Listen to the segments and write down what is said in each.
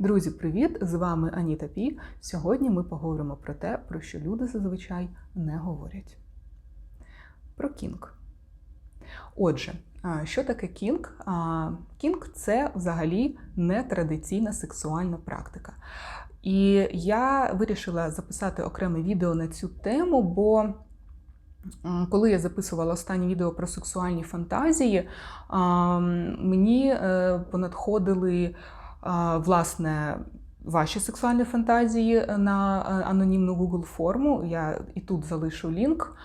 Друзі, привіт! З вами Аніта Пі. Сьогодні ми поговоримо про те, про що люди зазвичай не говорять. Про кінг. Отже, що таке кінг? Кінг це взагалі нетрадиційна сексуальна практика. І я вирішила записати окреме відео на цю тему, бо коли я записувала останнє відео про сексуальні фантазії, мені е, понадходили власне ваші сексуальні фантазії на е, анонімну Google форму. Я і тут залишу лінк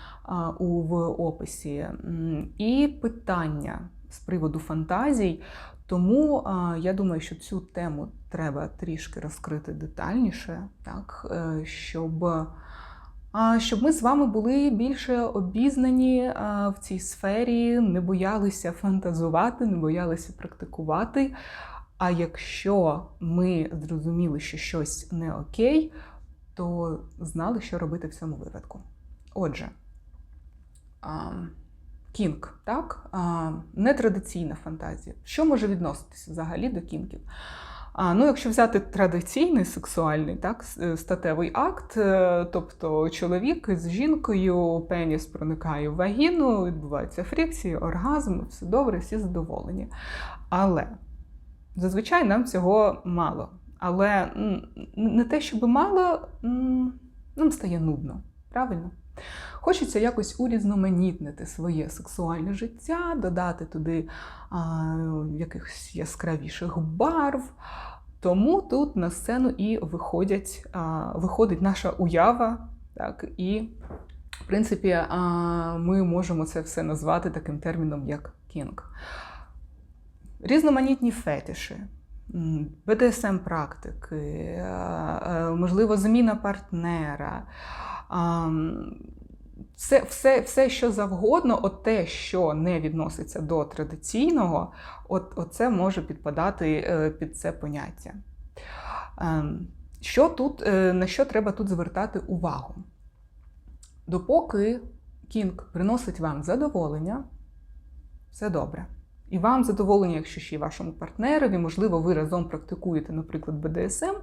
у в описі. І питання з приводу фантазій. Тому я думаю, що цю тему треба трішки розкрити детальніше, так, е, щоб, щоб ми з вами були більше обізнані в цій сфері, не боялися фантазувати, не боялися практикувати. А якщо ми зрозуміли, що щось не окей, то знали, що робити в цьому випадку. Отже, кінг, так? Нетрадиційна фантазія. Що може відноситися взагалі до кінків? А, ну, якщо взяти традиційний сексуальний так, статевий акт, е, тобто чоловік з жінкою, пеніс проникає в вагіну, відбуваються фрикції, оргазм, все добре, всі задоволені. Але зазвичай нам цього мало. Але не те, щоб мало, нам стає нудно, правильно? Хочеться якось урізноманітнити своє сексуальне життя, додати туди а, якихось яскравіших барв. Тому тут на сцену і виходять, а, виходить наша уява, так, і, в принципі, а, ми можемо це все назвати таким терміном, як кінг. Різноманітні фетиші, БДСМ практики, е, е, можливо, зміна партнера. а, Все, все, що завгодно, от те, що не відноситься до традиційного, от, от це може підпадати е, під це поняття. Що тут, на що треба тут звертати увагу? Допоки кінг приносить вам задоволення, все добре. І вам задоволення, якщо ще й вашому партнерові, можливо, ви разом практикуєте, наприклад, БДСМ,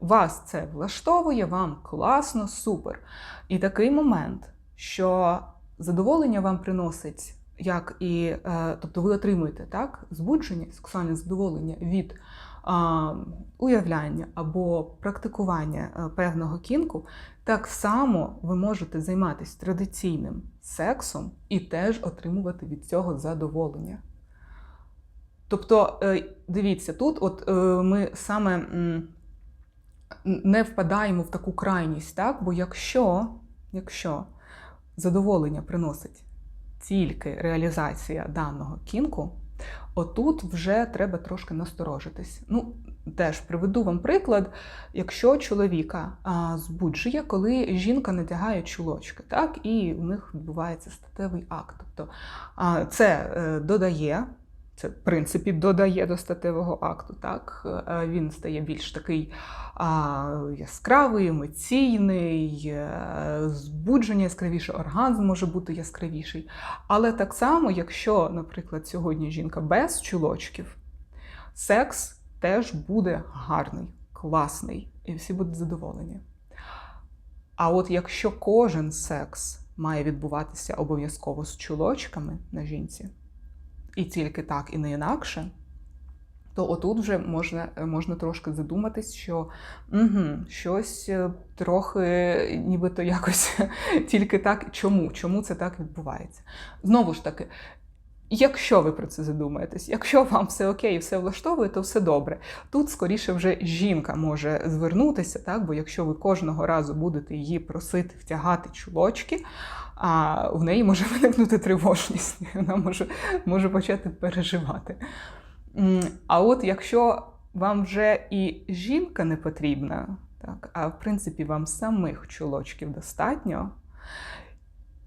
вас це влаштовує, вам класно, супер. І такий момент, що задоволення вам приносить, як і, е, тобто ви отримуєте так, збудження, сексуальне задоволення від а, уявляння або практикування е, певного кінку, так само ви можете займатися традиційним сексом і теж отримувати від цього задоволення. Тобто, е, дивіться, тут от е, ми саме не впадаємо в таку крайність, так? бо якщо, якщо задоволення приносить тільки реалізація даного кінку, отут вже треба трошки насторожитись. Ну, теж приведу вам приклад, якщо чоловіка збуджує, коли жінка надягає чулочки, так, і у них відбувається статевий акт. Тобто це е, додає. Це, в принципі, додає до статевого акту. Так? Е, Він стає більш такий а, яскравий, емоційний, е, збудження яскравіше, оргазм може бути яскравіший. Але так само, якщо, наприклад, сьогодні жінка без чулочків, секс теж буде гарний, класний, і всі будуть задоволені. А от якщо кожен секс має відбуватися обов'язково з чулочками на жінці, і тільки так, і не інакше, то отут вже можна можна трошки задуматись, що угу, щось е, трохи нібито якось тільки так. Чому? Чому це так відбувається? Знову ж таки. Якщо ви про це задумаєтесь, якщо вам все окей, все влаштовує, то все добре. Тут скоріше вже жінка може звернутися, так? бо якщо ви кожного разу будете її просити втягати чулочки, а в неї може виникнути тривожність, вона може, може почати переживати. А от якщо вам вже і жінка не потрібна, так, а в принципі вам самих чулочків достатньо.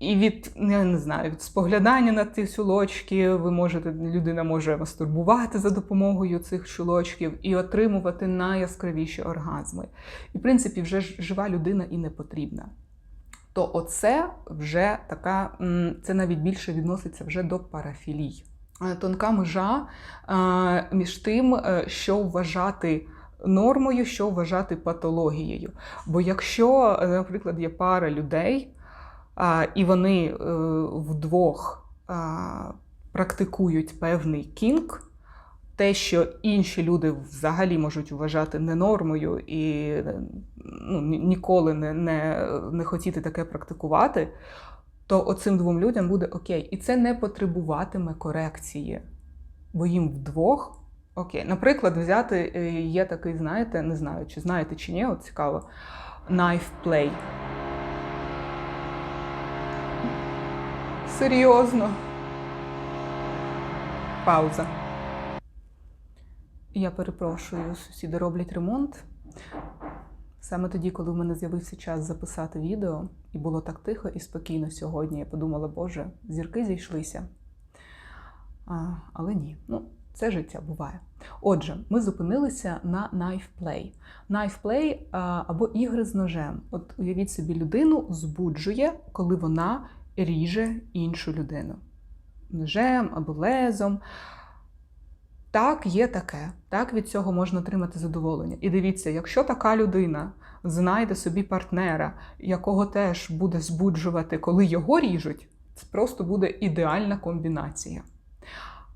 І від я не знаю, від споглядання на ці чулочки ви можете, людина може мастурбувати за допомогою цих чулочків і отримувати найяскравіші оргазми. І, в принципі, вже жива людина і не потрібна. То оце вже така, це навіть більше відноситься вже до парафілій. Е, Тонка межа е, між тим, е, що вважати нормою, що вважати патологією. Бо якщо, наприклад, є пара людей, і вони е, вдвох практикують певний кінг, те, що інші люди взагалі можуть вважати ненормою і ну, ніколи не, не, не хотіти таке практикувати, то оцим двом людям буде окей. І це не потребуватиме корекції, бо їм вдвох окей. Наприклад, взяти е, є такий, знаєте, не знаю, чи знаєте чи ні, от цікаво, knife play. Серйозно. Пауза. Я перепрошую, сусіди роблять ремонт. Саме тоді, коли в мене з'явився час записати відео, і було так тихо і спокійно сьогодні, я подумала, Боже, зірки зійшлися. А, але ні, ну, це життя буває. Отже, ми зупинилися на knife play. Knife play а, або ігри з ножем. От уявіть собі, людину збуджує, коли вона ріже іншу людину ножем або лезом. Так, є таке. Так, від цього можна отримати задоволення. І дивіться, якщо така людина знайде собі партнера, якого теж буде збуджувати, коли його ріжуть, це просто буде ідеальна комбінація.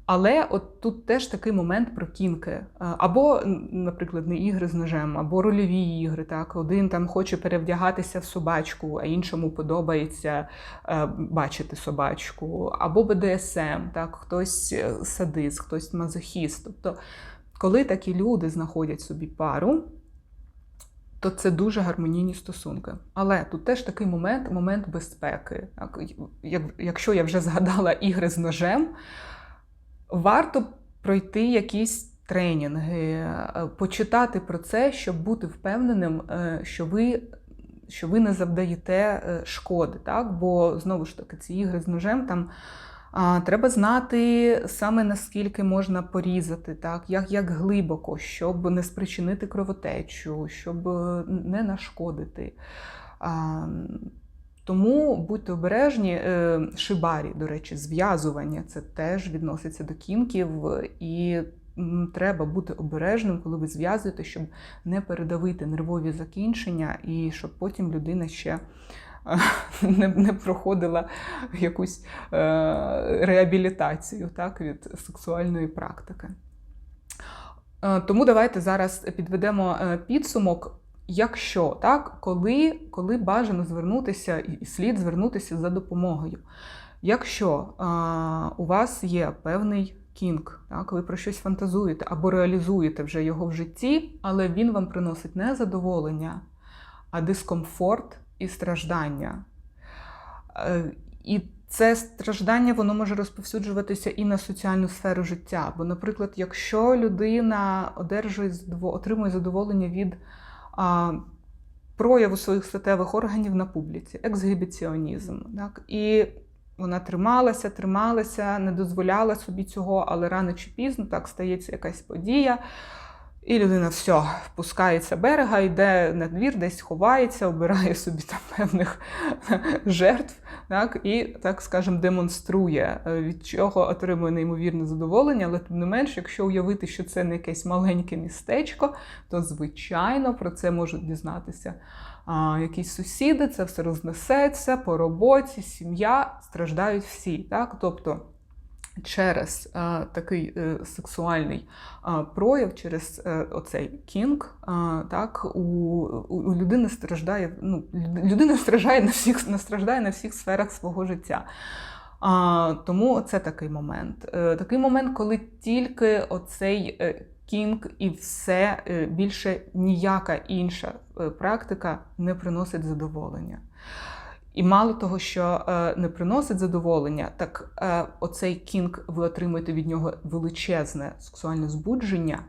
Але от тут теж такий момент про кінки. Е, Або, наприклад, не ігри з ножем, або рольові ігри. Так? Один там хоче перевдягатися в собачку, а іншому подобається е, бачити собачку, або БДСМ, так? хтось е, садист, хтось мазохіст. Тобто, коли такі люди знаходять собі пару, то це дуже гармонійні стосунки. Але тут теж такий момент, момент безпеки. Так? Як- Якщо я вже згадала ігри з ножем, варто пройти якісь тренінги, е, почитати про це, щоб бути впевненим, е, що ви. Що ви не завдаєте е, шкоди, так? Бо знову ж таки, ці ігри з ножем там а, треба знати саме наскільки можна порізати, так? як, як глибоко, щоб не спричинити кровотечу, щоб не нашкодити. А, тому будьте обережні. Е, Шибарі, до речі, зв'язування це теж відноситься до кінків, і треба бути обережним, коли ви зв'язуєте, щоб не передавити нервові закінчення, і щоб потім людина ще е, не, не проходила якусь е, реабілітацію так, від сексуальної практики. Тому давайте зараз підведемо підсумок. Якщо так, коли, коли бажано звернутися і слід звернутися за допомогою. Якщо а, у вас є певний кінг, так, ви про щось фантазуєте або реалізуєте вже його в житті, але він вам приносить не задоволення, а дискомфорт і страждання. Е, І це страждання воно може розповсюджуватися і на соціальну сферу життя. Бо, наприклад, якщо людина одержує отримує задоволення від прояву своїх статевих органів на публіці, ексгибіціонізм. так, і вона трималася, трималася, не дозволяла собі цього, але рано чи пізно так стається якась подія. І людина все, впускається берега, йде на двір, десь ховається, обирає собі там певних жертв, так, і, так скажемо, демонструє, е, від чого отримує неймовірне задоволення. Але тим не менш, якщо уявити, що це не якесь маленьке містечко, то звичайно про це можуть дізнатися а, якісь сусіди, це все рознесеться по роботі, сім'я страждають всі. Так? Тобто через е, такий е, сексуальний е, прояв, через е, оцей кінг, е, так, у, у, людини страждає, ну, людина страждає на всіх, страждає на всіх сферах свого життя. А, тому це такий момент. Е, такий момент, коли тільки оцей кінг і все е, більше ніяка інша практика не приносить задоволення. І мало того, що е, не приносить задоволення, так е, оцей кінг ви отримуєте від нього величезне сексуальне збудження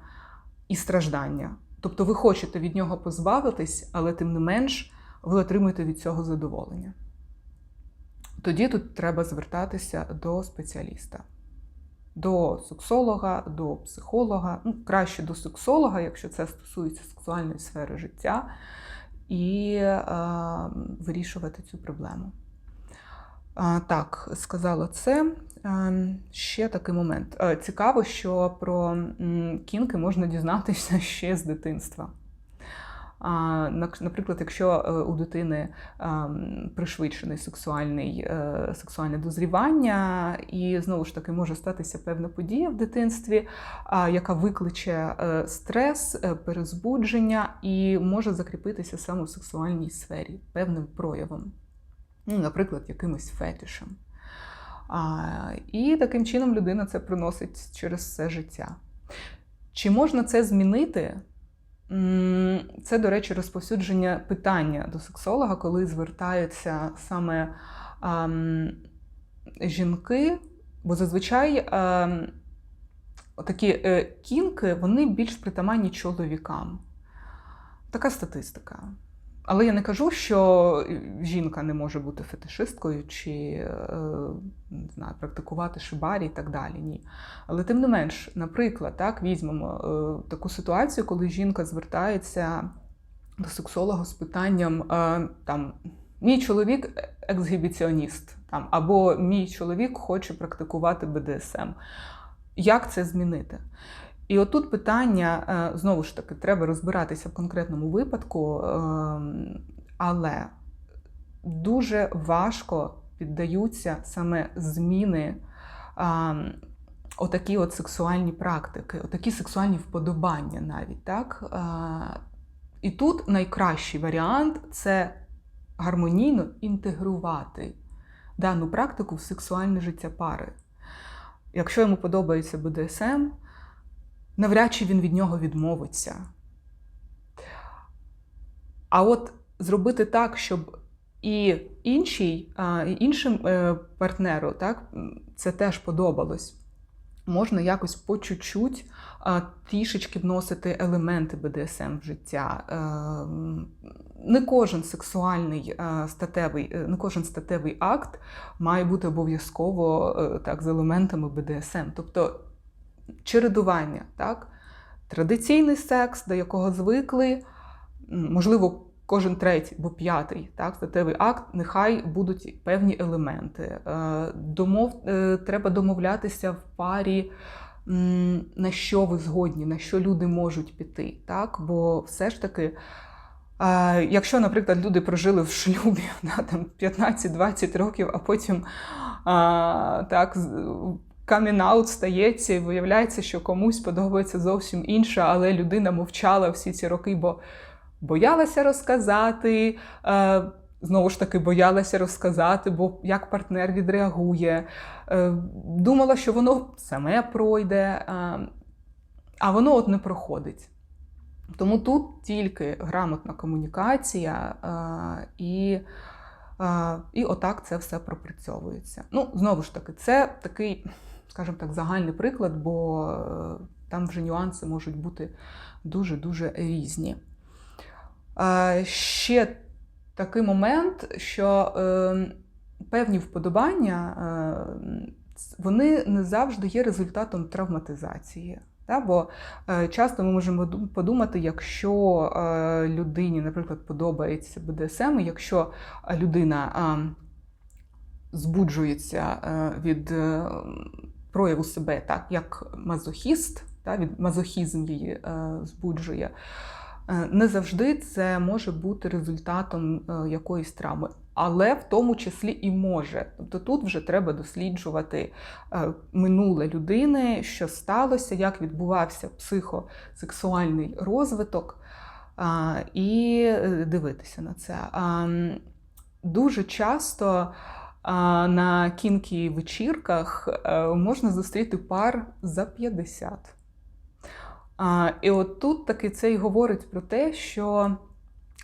і страждання. Тобто ви хочете від нього позбавитись, але тим не менш ви отримуєте від цього задоволення. Тоді тут треба звертатися до спеціаліста, до сексолога, до психолога, ну, краще до сексолога, якщо це стосується сексуальної сфери життя, і е, вирішувати цю проблему. Е, так, сказала це. Е, Ще такий момент. Е, Цікаво, що про кінки можна дізнатися ще з дитинства. Наприклад, якщо е, у дитини ем, пришвидшений сексуальний, е, сексуальне дозрівання, і знову ж таки може статися певна подія в дитинстві, яка викличе е, стрес, перезбудження і може закріпитися саме в сексуальній сфері певним проявом, ну, наприклад, якимось фетишем. І таким чином людина це приносить через все життя. Чи можна це змінити? Це, до речі, розповсюдження питання до сексолога, коли звертаються саме ем, жінки, бо зазвичай ем, такі е, кінки вони більш притаманні чоловікам. Така статистика. Але я не кажу, що жінка не може бути фетишисткою чи е, не знаю, практикувати шибарі і так далі. Ні. Але тим не менш, наприклад, так, візьмемо е, таку ситуацію, коли жінка звертається до сексолога з питанням е, там, мій чоловік ексгібіціоніст, там, або мій чоловік хоче практикувати БДСМ. Як це змінити? І отут питання, е, знову ж таки, треба розбиратися в конкретному випадку, е, але дуже важко піддаються саме зміни отакі от сексуальні практики, отакі сексуальні вподобання навіть. так? І тут найкращий варіант це гармонійно інтегрувати дану практику в сексуальне життя пари. Якщо йому подобається БДСМ, навряд чи він від нього відмовиться. А от зробити так, щоб і іншій, іншим е, партнеру так, це теж подобалось. Можна якось по чуть-чуть трішечки вносити елементи БДСМ в життя. Е, Не кожен сексуальний е, статевий, не кожен статевий акт має бути обов'язково так, з елементами БДСМ. Тобто чередування, так? традиційний секс, до якого звикли, можливо, кожен третій або п'ятий так, статевий акт, нехай будуть певні елементи. Е, Домов, е, треба домовлятися в парі, на що ви згодні, на що люди можуть піти. Так? Бо все ж таки. е, Якщо, наприклад, люди прожили в шлюбі да, там 15-20 років, а потім так, камінаут стається і виявляється, що комусь подобається зовсім інше, але людина мовчала всі ці роки, бо боялася розказати. Е, Знову ж таки, боялася розказати, бо як партнер відреагує. Е, Думала, що воно саме пройде, е, а воно от не проходить. Тому тут тільки грамотна комунікація е, і, і отак це все пропрацьовується. Ну, знову ж таки, це такий, скажімо так, загальний приклад, бо е, там вже нюанси можуть бути дуже-дуже різні. Е, Ще такий момент, що е, певні вподобання вони не завжди є результатом травматизації. Та? Бо часто ми можемо подумати, якщо людині, наприклад, подобається БДСМ, якщо людина збуджується від прояву себе так, як мазохіст, та, від мазохізм її е, збуджує. Е, Не завжди це може бути результатом е, якоїсь травми, але в тому числі і може. Тобто тут вже треба досліджувати е, минуле людини, що сталося, як відбувався психосексуальний розвиток, і е, дивитися на це. Дуже часто на кінкі вечірках е, можна зустріти пар за 50. І от тут таки це й говорить про те, що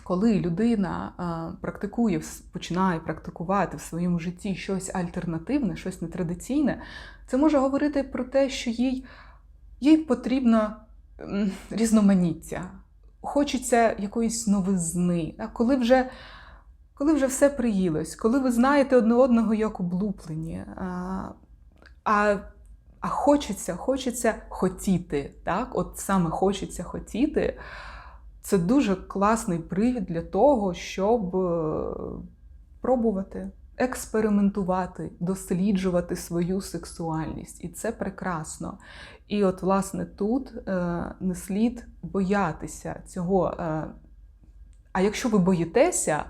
коли людина практикує, починає практикувати в своєму житті щось альтернативне, щось нетрадиційне, це може говорити про те, що їй, їй потрібно різноманіття, хочеться якоїсь новизни. А коли вже, коли вже все приїлось, коли ви знаєте одне одного як облуплені, а, а а хочеться, хочеться хотіти. Так? От саме хочеться хотіти. Це дуже класний привід для того, щоб е, пробувати, експериментувати, досліджувати свою сексуальність. І це прекрасно. І от, власне, тут е, не слід боятися цього. Е, а якщо ви боїтеся,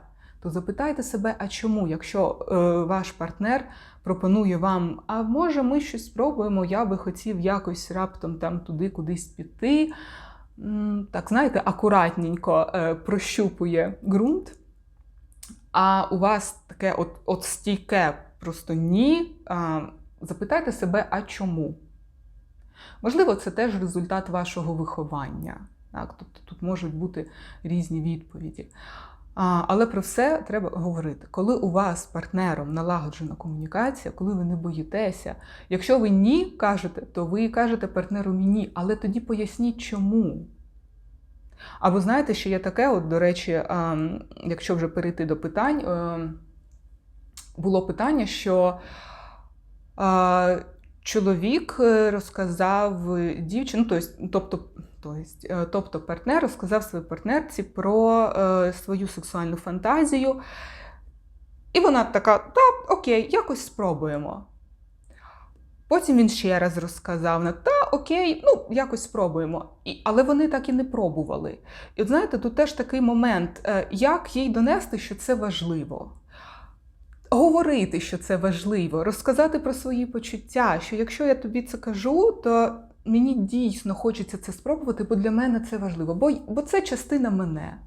то запитайте себе, а чому? Якщо е, ваш партнер пропонує вам, а може ми щось спробуємо, я би хотів якось раптом там туди кудись піти. Так, знаєте, акуратненько е, прощупує ґрунт, а у вас таке от, от стійке просто ні. А, запитайте себе, а чому? Можливо, це теж результат вашого виховання. Так? Тобто тут можуть бути різні відповіді. Але про все треба говорити. Коли у вас з партнером налагоджена комунікація, коли ви не боїтеся, якщо ви ні кажете, то ви кажете партнеру ні, але тоді поясніть, чому. Або знаєте, що є таке, от, до речі, якщо вже перейти до питань, а, було питання, що чоловік е, розказав дівчину, тобто, Тобто, тобто партнер розказав своїй партнерці про е, свою сексуальну фантазію. І вона така, та, окей, якось спробуємо. Потім він ще раз розказав, та окей, ну, якось спробуємо. І, Але вони так і не пробували. І от знаєте, тут теж такий момент, е, як їй донести, що це важливо. Говорити, що це важливо, розказати про свої почуття, що якщо я тобі це кажу, то мені дійсно хочеться це спробувати, бо для мене це важливо, бо бо це частина мене.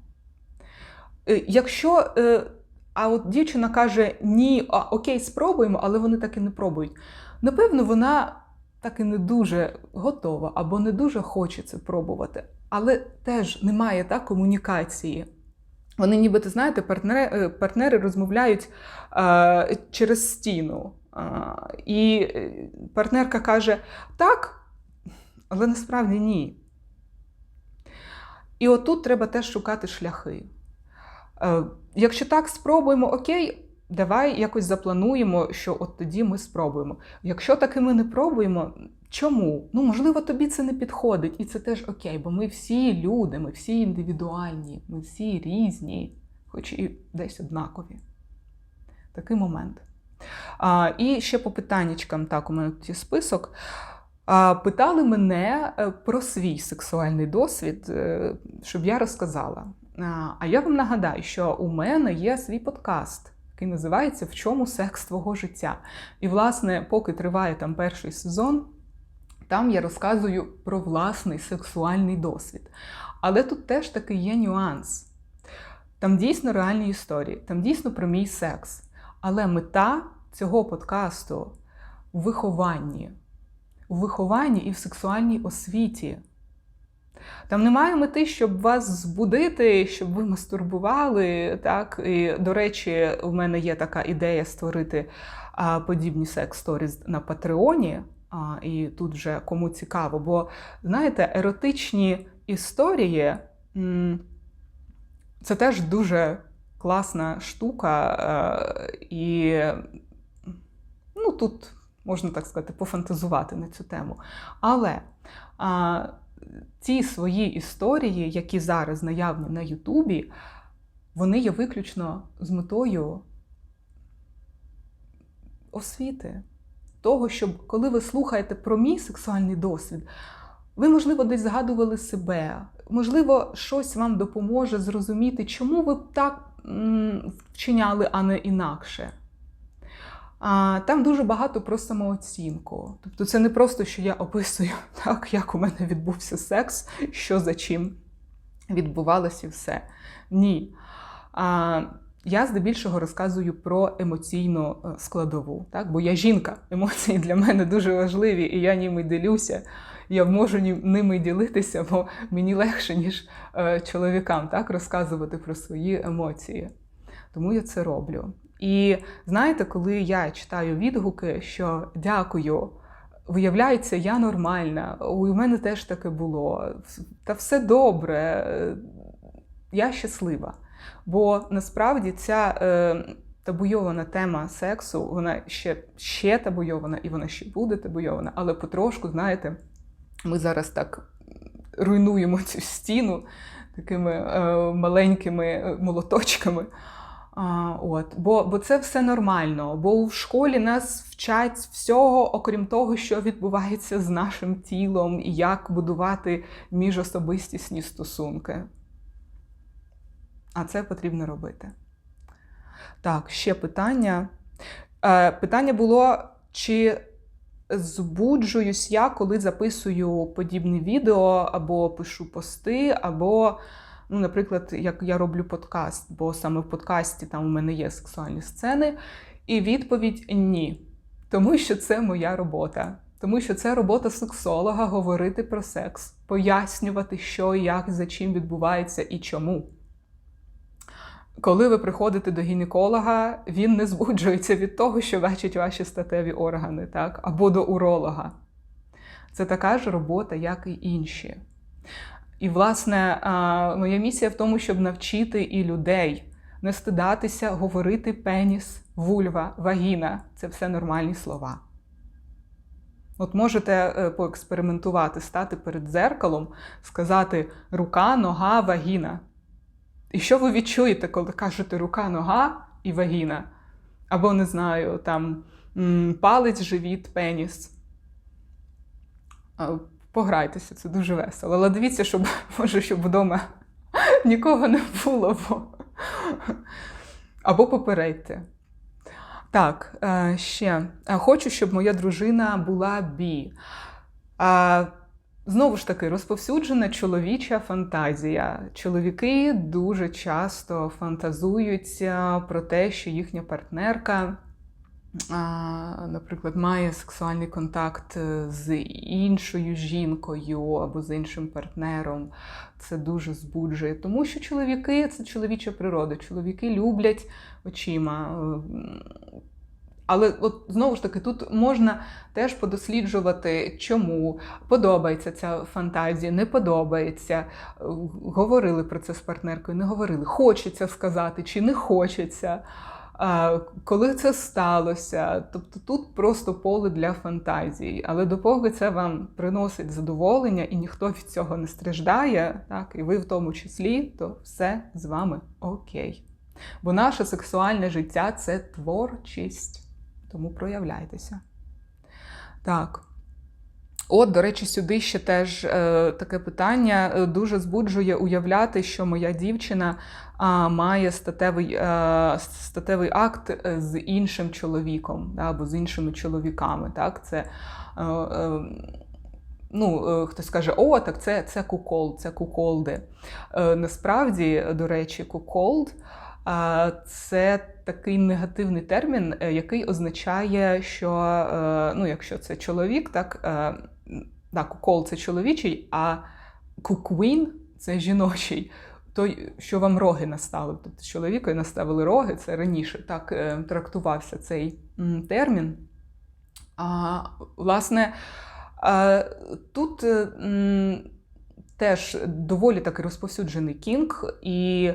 Е, якщо е, а от дівчина каже, ні, а, окей, спробуємо, але вони так і не пробують. Напевно, вона так і не дуже готова або не дуже хоче це пробувати. Але теж немає так, комунікації. Вони, нібито, знаєте, партнери е, партнери розмовляють е, через стіну. Е, і партнерка каже: так, але насправді ні. І отут треба теж шукати шляхи. Е, якщо так спробуємо, окей, давай якось заплануємо, що от тоді ми спробуємо. Якщо таки ми не пробуємо, чому? Ну, можливо, тобі це не підходить, і це теж окей, бо ми всі люди, ми всі індивідуальні, ми всі різні, хоч і десь однакові. Такий момент. А, І ще по питаннячкам, так, у мене тут є список. Питали мене е, про свій сексуальний досвід, е, щоб я розказала. А я вам нагадаю, що у мене є свій подкаст, який називається В чому секс твого життя? І, власне, поки триває там перший сезон, там я розказую про власний сексуальний досвід. Але тут теж таки є нюанс. Там дійсно реальні історії, там дійсно про мій секс. Але мета цього подкасту в вихованні у вихованні і в сексуальній освіті. Там немає мети, щоб вас збудити, щоб ви мастурбували. Так? І, До речі, у мене є така ідея створити а, подібні секс-сторіз на Патреоні. А, І тут вже кому цікаво, бо знаєте, еротичні історії це теж дуже класна штука. А, і ну, тут можна так сказати, пофантазувати на цю тему. Але а, ці свої історії, які зараз наявні на Ютубі, вони є виключно з метою освіти. Того, щоб коли ви слухаєте про мій сексуальний досвід, ви, можливо, десь згадували себе, можливо, щось вам допоможе зрозуміти, чому ви так вчиняли, а не інакше. А Там дуже багато про самооцінку. Тобто це не просто, що я описую, так, як у мене відбувся секс, що за чим відбувалося і все. Ні. А, Я здебільшого розказую про емоційну е, складову, так? бо я жінка, емоції для мене дуже важливі, і я ними ділюся. Я можу ними ділитися, бо мені легше, ніж е, чоловікам так, розказувати про свої емоції. Тому я це роблю. І знаєте, коли я читаю відгуки, що дякую, виявляється, я нормальна, у мене теж таке було, та все добре, я щаслива. Бо насправді ця е, табуйована тема сексу, вона ще ще табуйована і вона ще буде табуйована, але потрошку, знаєте, ми зараз так руйнуємо цю стіну такими е, маленькими молоточками. А, от, бо, бо це все нормально, бо в школі нас вчать всього, окрім того, що відбувається з нашим тілом і як будувати міжособистісні стосунки. А це потрібно робити. Так, ще питання. Е, Питання було, чи збуджуюсь я, коли записую подібні відео, або пишу пости, або, ну, наприклад, як я роблю подкаст, бо саме в подкасті там у мене є сексуальні сцени. І відповідь ні. Тому що це моя робота. Тому що це робота сексолога говорити про секс, пояснювати, що, як, за чим відбувається і чому. Коли ви приходите до гінеколога, він не збуджується від того, що бачить ваші статеві органи, так? або до уролога. Це така ж робота, як і інші. І, власне, моя місія в тому, щоб навчити і людей не стидатися говорити пеніс, вульва, вагіна це все нормальні слова. От можете е, поекспериментувати, стати перед дзеркалом, сказати рука, нога, вагіна. І що ви відчуєте, коли кажете рука, нога і вагіна? Або, не знаю, там палець, живіт, пеніс. Пограйтеся, це дуже весело. Але дивіться, щоб може, щоб вдома нікого не було. Бо... Або попередьте. Так, е, ще хочу, щоб моя дружина була бі. Знову ж таки, розповсюджена чоловіча фантазія. Чоловіки дуже часто фантазуються про те, що їхня партнерка, наприклад, має сексуальний контакт з іншою жінкою або з іншим партнером. Це дуже збуджує, тому що чоловіки це чоловіча природа. Чоловіки люблять очима але от знову ж таки, тут можна теж подосліджувати, чому подобається ця фантазія, не подобається. Говорили про це з партнеркою, не говорили. Хочеться сказати чи не хочеться. Коли це сталося, тобто тут просто поле для фантазії, але допоки це вам приносить задоволення і ніхто від цього не страждає, так і ви в тому числі, то все з вами окей. Бо наше сексуальне життя це творчість. Тому проявляйтеся. Так. От, до речі, сюди ще теж е, таке питання е, дуже збуджує уявляти, що моя дівчина має статевий е, статевий акт з іншим чоловіком або з іншими чоловіками. Так? Це, ну, Хтось каже, о, так це це кукол, це куколди. Насправді, до речі, куколд – це такий негативний термін, який означає, що ну, якщо це чоловік, так е, кукол це чоловічий, а куквін це жіночий. То, що вам роги настали Тобто чоловікові наставили роги, це раніше так трактувався цей термін. А, Власне, тут теж доволі таки розповсюджений кінг. І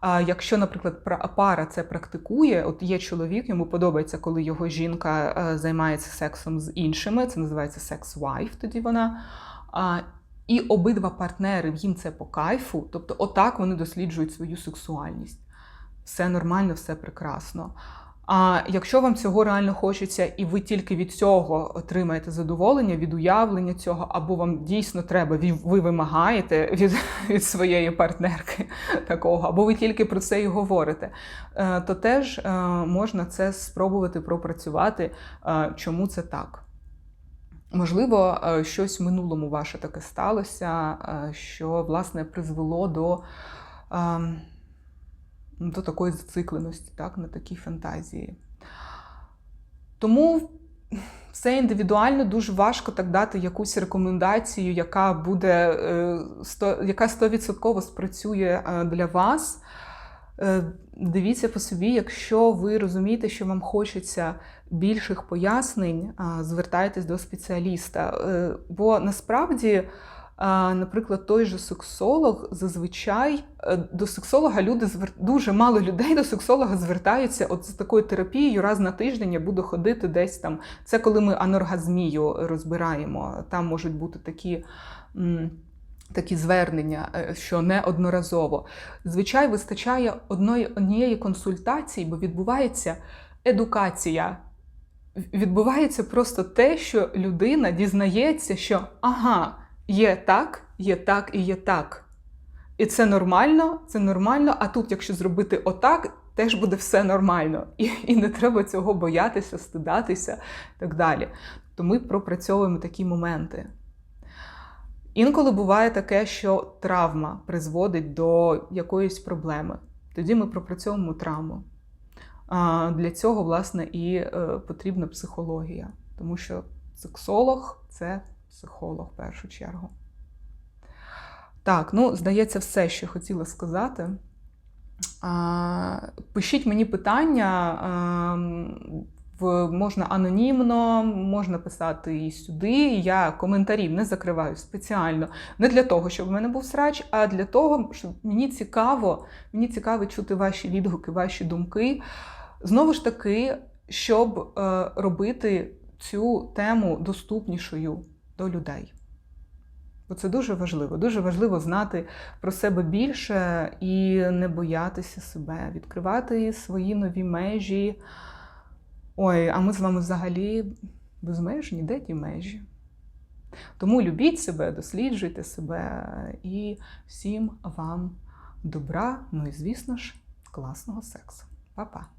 а, якщо, наприклад, пара це практикує, от є чоловік, йому подобається, коли його жінка а, займається сексом з іншими, це називається секс-вайф, тоді вона. А, і обидва партнери їм це по кайфу, тобто, отак вони досліджують свою сексуальність. Все нормально, все прекрасно. А якщо вам цього реально хочеться, і ви тільки від цього отримаєте задоволення, від уявлення цього, або вам дійсно треба, ви вимагаєте від від своєї партнерки такого, або ви тільки про це і говорите, е, то теж е, можна це спробувати пропрацювати, е, чому це так. Можливо, щось в минулому ваше таке сталося, що власне призвело до. Ем, до такої зацикленості, так, на такій фантазії. Тому все індивідуально дуже важко так дати якусь рекомендацію, яка буде е, яка 100% спрацює е, для вас. Е, дивіться по собі, якщо ви розумієте, що вам хочеться більших пояснень, звертайтесь до спеціаліста. Бо насправді. Наприклад, той же сексолог зазвичай е, до сексолога люди дуже мало людей до сексолога звертаються от з такою терапією раз на тиждень я буду ходити десь там. Це коли ми аноргазмію розбираємо. Там можуть бути такі такі звернення, е, що неодноразово. Звичай вистачає одної однієї консультації, бо відбувається едукація. Відбувається просто те, що людина дізнається, що ага, є так, є так і є так. І це нормально, це нормально. А тут, якщо зробити отак, теж буде все нормально. І, і не треба цього боятися, стидатися і так далі. То ми пропрацьовуємо такі моменти. Інколи буває таке, що травма призводить до якоїсь проблеми. Тоді ми пропрацьовуємо травму. А Для цього, власне, і е, потрібна психологія, тому що сексолог це психолог в першу чергу. Так, ну, здається, все, що хотіла сказати. Пишіть мені питання. можна анонімно, можна писати і сюди. Я коментарів не закриваю спеціально. Не для того, щоб в мене був срач, а для того, щоб мені цікаво, мені цікаво чути ваші відгуки, ваші думки. Знову ж таки, щоб е, робити цю тему доступнішою до людей. Бо це дуже важливо. Дуже важливо знати про себе більше і не боятися себе, відкривати свої нові межі. Ой, а ми з вами взагалі безмежні, де ті межі? Тому любіть себе, досліджуйте себе і всім вам добра, ну і, звісно ж, класного сексу. Па-па!